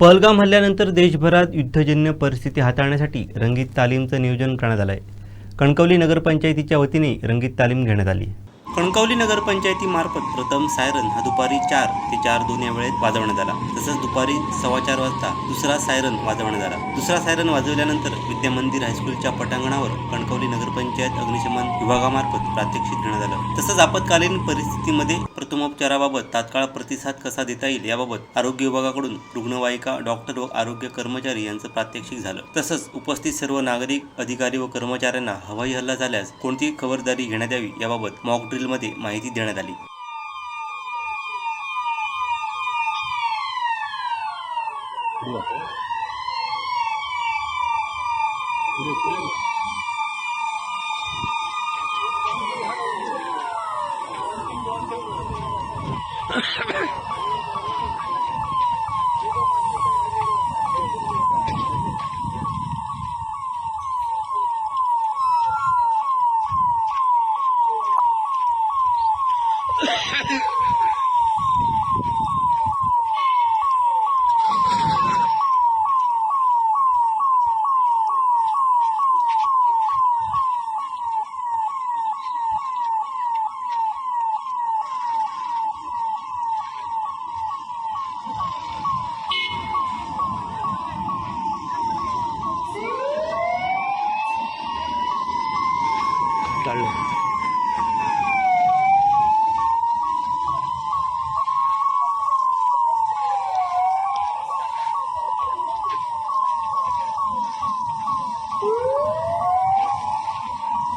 पहलगाम हल्ल्यानंतर देशभरात युद्धजन्य परिस्थिती हाताळण्यासाठी रंगीत तालीमचं नियोजन करण्यात आलं आहे कणकवली नगरपंचायतीच्या वतीने रंगीत तालीम घेण्यात आली. कणकवली नगरपंचायतीमार्फत प्रथम सायरन हा दुपारी चार ते चार दोन या वेळेत वाजवण्यात आला. तसंच दुपारी सव्वा चार वाजता दुसरा सायरन वाजवण्यात आला. दुसरा सायरन वाजवल्यानंतर विद्यामंदिर हायस्कूलच्या पटांगणावर कणकवली नगरपंचायत अग्निशमन विभागामार्फत प्रात्यक्षिक घेण्यात आलं. तसंच आपत्कालीन परिस्थितीमध्ये प्रथमोपचाराबाबत तात्काळ प्रतिसाद कसा देता येईल याबाबत आरोग्य विभागाकडून रुग्णवाहिका डॉक्टर व आरोग्य कर्मचारी यांचं प्रात्यक्षिक झालं. तसंच उपस्थित सर्व नागरिक अधिकारी व कर्मचाऱ्यांना हवाई हल्ला झाल्यास कोणती खबरदारी घेण्यात यावी याबाबत मॉक ड्रिलमध्ये माहिती देण्यात आली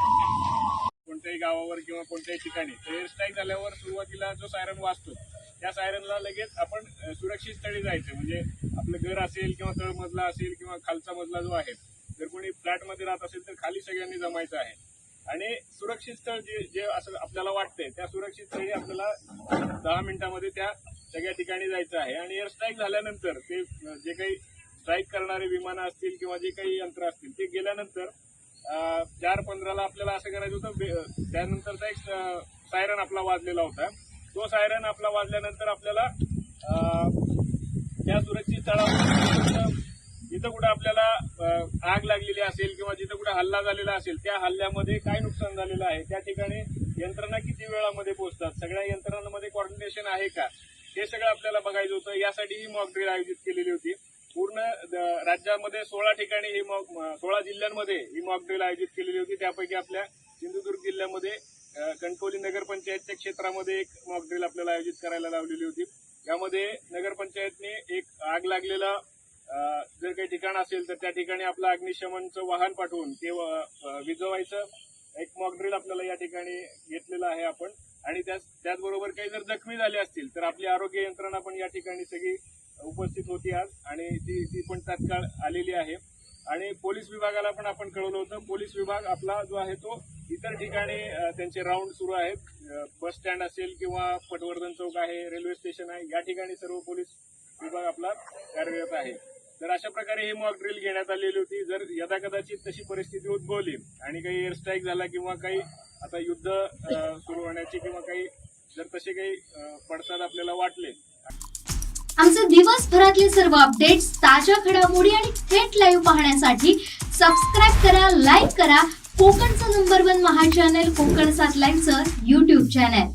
कोणत्याही गावावर किंवा कोणत्याही ठिकाणी एअर स्ट्राईक झाल्यावर सुरुवातीला जो सायरन वाजतो त्या सायरनला लगेच आपण सुरक्षित स्थळी जायचं. म्हणजे आपलं घर असेल किंवा तळमजला असेल किंवा खालचा मजला जो आहे जर कोणी फ्लॅटमध्ये राहत असेल तर खाली सगळ्यांनी जमायचं आहे. आणि सुरक्षित स्थळ जे जे असं आपल्याला वाटतंय त्या सुरक्षित स्थळी आपल्याला दहा मिनिटांमध्ये त्या सगळ्या ठिकाणी जायचं आहे. आणि एअर स्ट्राईक झाल्यानंतर ते जे काही स्ट्राईक करणारे विमानं असतील किंवा जे काही यंत्र असतील ते गेल्यानंतर चार पंधराला आपल्याला असं करायचं होतं त्यानंतरचा एक सायरन आपला वाजलेला होता. तो सायरन आपला वाजल्यानंतर आपल्याला त्या सुरक्षित स्थळावर जिथं कुठं आपल्याला आग लागलेली असेल किंवा जिथं कुठं हल्ला झालेला असेल त्या हल्ल्यामध्ये काय नुकसान झालेलं आहे? त्या ठिकाणी यंत्रणा किती वेळामध्ये पोहोचतात? सगळ्या यंत्रणांमध्ये कॉर्डिनेशन आहे का? हे सगळं आपल्याला बघायचं होतं. यासाठी ही मॉक ड्रिल आयोजित केलेली होती. पूर्ण द- राज्यामध्ये सोळा ठिकाणी ही मॉक सोळा जिल्ह्यांमध्ये ही मॉक ड्रिल आयोजित केलेली होती. त्यापैकी आपल्या सिंधुदुर्ग जिल्ह्यामध्ये कणकवली नगरपंचायतच्या क्षेत्रामध्ये एक मॉक ड्रिल आपल्याला आयोजित करायला लावलेली होती. यामध्ये नगरपंचायतने एक आग लागलेला जर काही ठिकाण असेल तर त्या ठिकाणी आपलं अग्निशमनचं वाहन पाठवून ते विजवायचं. विझवायचं एक मॉक ड्रिल आपल्याला या ठिकाणी घेतलेलं आहे आपण. आणि त्याच त्याचबरोबर काही जर जखमी झाले असतील तर आपली आरोग्य यंत्रणा पण या ठिकाणी सगळी उपस्थित होती आज. आणि ती ती पण तात्काळ आलेली आहे. आणि पोलीस विभागाला पण आपण कळवलं होतं. पोलीस विभाग आपला जो आहे तो इतर ठिकाणी त्यांचे राऊंड सुरू आहेत. बस स्टँड असेल किंवा पटवर्धन चौक आहे रेल्वे स्टेशन आहे या ठिकाणी सर्व पोलीस विभाग आपला कार्यरत आहे. तर अशा प्रकारे ही मॉक ड्रिल घेण्यात आलेली होती. जर यदा कदाचित तशी परिस्थिती उद्भवली आणि काही एअर स्ट्राईक झाला किंवा काही आता युद्ध सुरू होण्याची किंवा काही जर तसे काही पडतात पडसाद आपल्याला वाटले. आमचे दिवसभरातले सर्व अपडेट्स ताज्या घडामोडी आणि थेट लाईव्ह पाहण्यासाठी सबस्क्राईब करा लाईक करा. कोकणचं number one Maha channel Konkan सात लाईनचं युट्यूब चॅनल